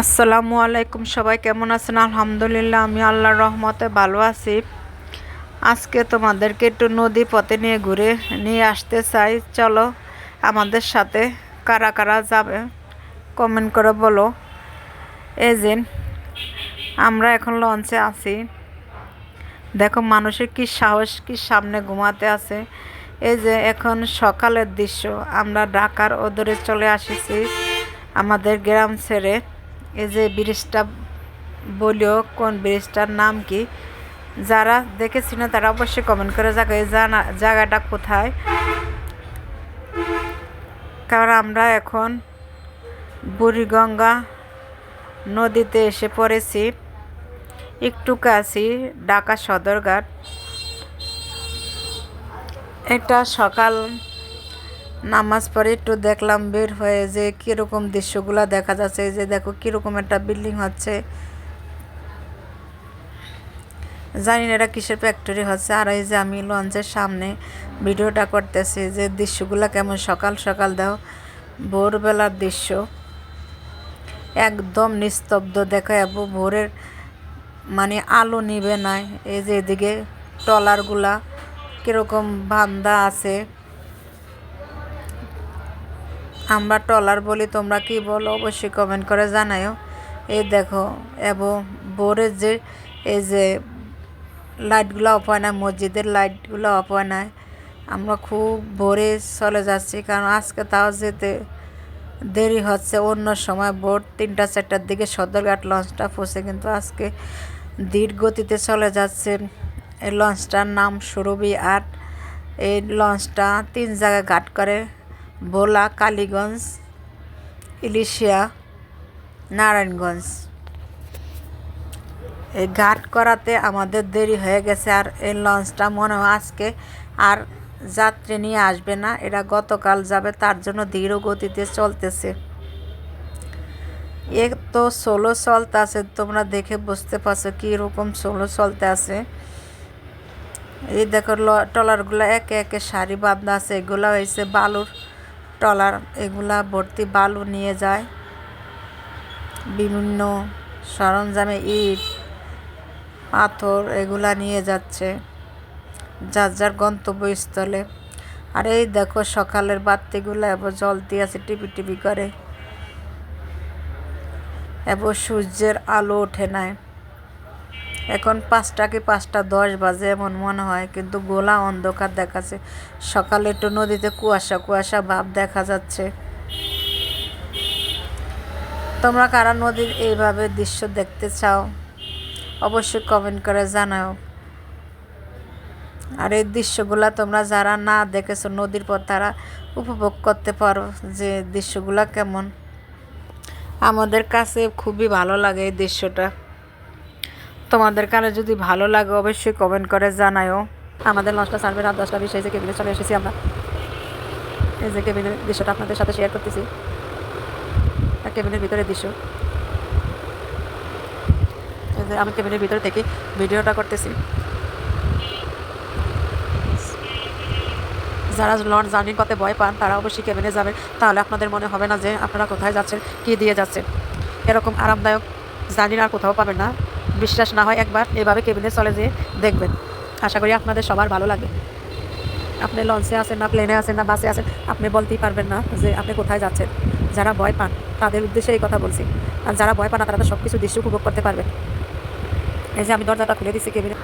আসসালামু আলাইকুম, সবাই কেমন আছেন? আলহামদুলিল্লাহ, আমি আল্লাহর রহমতে ভালো আছি। আজকে তোমাদেরকে একটু নদী পথে নিয়ে ঘুরে নিয়ে আসতে চাই। চলো আমাদের সাথে কারা কারা যাবে কমেন্ট করে বলো। এজেন্ট আমরা এখন লঞ্চে আছি। দেখো, মানুষের কি সাহস, কি সামনে ঘুমাতে আছে। এই যে, এখন সকালের দৃশ্য। আমরা ঢাকার ওদরে চলে আসিছি, আমাদের গ্রাম ছেড়ে। এই যে ব্রিজটা বলিও কোন ব্রিজটার নাম কি? যারা দেখেছি না তারা অবশ্যই কমেন্ট করে জায়গায় জানা জায়গাটা কোথায়? কারণ আমরা এখন বুড়িগঙ্গা নদীতে এসে পড়েছি। একটু কাছি ঢাকা সদরঘাট। এটা সকাল নামাজ পড়ে একটু দেখলাম বের হয়ে যে কীরকম দৃশ্যগুলো দেখা যাচ্ছে যে দেখো কীরকম একটা বিল্ডিং হচ্ছে। জানি না এটা কিসের ফ্যাক্টরি হচ্ছে, আর এই যে আমি লঞ্চের সামনে ভিডিওটা করতেছি যে দৃশ্যগুলো কেমন সকাল সকাল দাও, ভোরবেলার দৃশ্য। একদম নিস্তব্ধ, দেখা যাব ভোরের মানে আলো নিবে নাই এই যে এদিকে ট্রলারগুলা কীরকম বান্দা আছে। আমরা ট্রলার বলি, তোমরা কি বলো? অবশ্যই কমেন্ট করে জানাও এই দেখো, এবং বোরের যে, এই যে লাইটগুলো অফ হয় না, মসজিদের লাইটগুলো অফ হয় না, আমরা খুব ভোরে চলে যাচ্ছি, কারণ আজকে তাও যেতে দেরি হচ্ছে। অন্য সময় ভোর তিনটা, চারটার দিকে সদরঘাট লঞ্চটা পৌঁছে, কিন্তু আজকে ধীর গতিতে চলে যাচ্ছে। এই লঞ্চটার নাম সুরভি আট এই লঞ্চটা তিন জায়গায় ঘাট করে। ভোলা কালীগঞ্জ, ইলিশিয়া, নারায়ণগঞ্জ। এই ঘাট করাতে আমাদের দেরি হয়ে গেছে আর এই লঞ্চটা মনে হয় আজকে আর যাত্রী নিয়ে আসবে না। এরা গতকাল যাবে, তার জন্য ধীর গতিতে চলতেছে। এ তো সোলো চলতে আছে, তোমরা দেখে বুঝতে পারছ কীরকম সোলো চলতে আছে। এই দেখো ট্রলারগুলো একে একে সারি বাঁধা আছে, এগুলো হয়েছে বালুর ট্রলার, এগুলা ভর্তি বালু নিয়ে যায়। বিভিন্ন সরঞ্জামে ইট, পাথর, এগুলা নিয়ে যাচ্ছে। যার যার গন্তব্যস্থলে। আর এই দেখো সকালের বাতিগুলো, এবার জ্বলতে আছে, টিপি টিপি করে। এবার সূর্যের আলো ওঠে নাই। এখন পাঁচটা কি পাঁচটা দশ বাজে এমন মনে হয়, কিন্তু গোলা অন্ধকার দেখাচ্ছে। সকালে একটু নদীতে কুয়াশা কুয়াশা ভাব দেখা যাচ্ছে। তোমরা কারা নদীর এইভাবে দৃশ্য দেখতে চাও? অবশ্যই কমেন্ট করে জানাও। আর এই দৃশ্যগুলা তোমরা যারা না দেখেছ নদীর পর তারা উপভোগ করতে পারো যে দৃশ্যগুলা কেমন। আমাদের কাছে খুবই ভালো লাগে এই দৃশ্যটা। তোমাদের কানে যদি ভালো লাগে, অবশ্যই কমেন্ট করে জানায়ও। আমাদের লঞ্চটা সার্ভে রাত দশটা এই যে কেবিনে চলে এসেছি আমরা। এই যে কেবিনের দৃশ্যটা আপনাদের সাথে শেয়ার করতেছি। কেবিনের ভিতরে দৃশ্য। আমি কেবিনের ভিতরে থেকে ভিডিওটা করতেছি। যারা লঞ্চ জার্নি করতে ভয় পান, তারা অবশ্যই কেবিনে যাবেন। তাহলে আপনাদের মনে হবে না যে আপনারা কোথায় যাচ্ছেন, কী দিয়ে যাচ্ছেন। এরকম আরামদায়ক জার্নি আর কোথাও পাবেন না। বিশ্বাস না হয় একবার এভাবে কেবিনে চলে যেয়ে দেখবেন। আশা করি আপনাদের সবার ভালো লাগে। আপনি লঞ্চে আছেন না প্লেনে আছেন না বাসে আছেন, আপনি বলতেই পারবেন না যে আপনি কোথায় যাচ্ছেন। যারা ভয় পান, তাদের উদ্দেশ্যে এই কথা বলছি। আর যারা ভয় পান তারা তো সব কিছু দৃশ্য উপভোগ করতে পারবে এই যে আমি দরজাটা খুলে দিচ্ছি কেবিনে।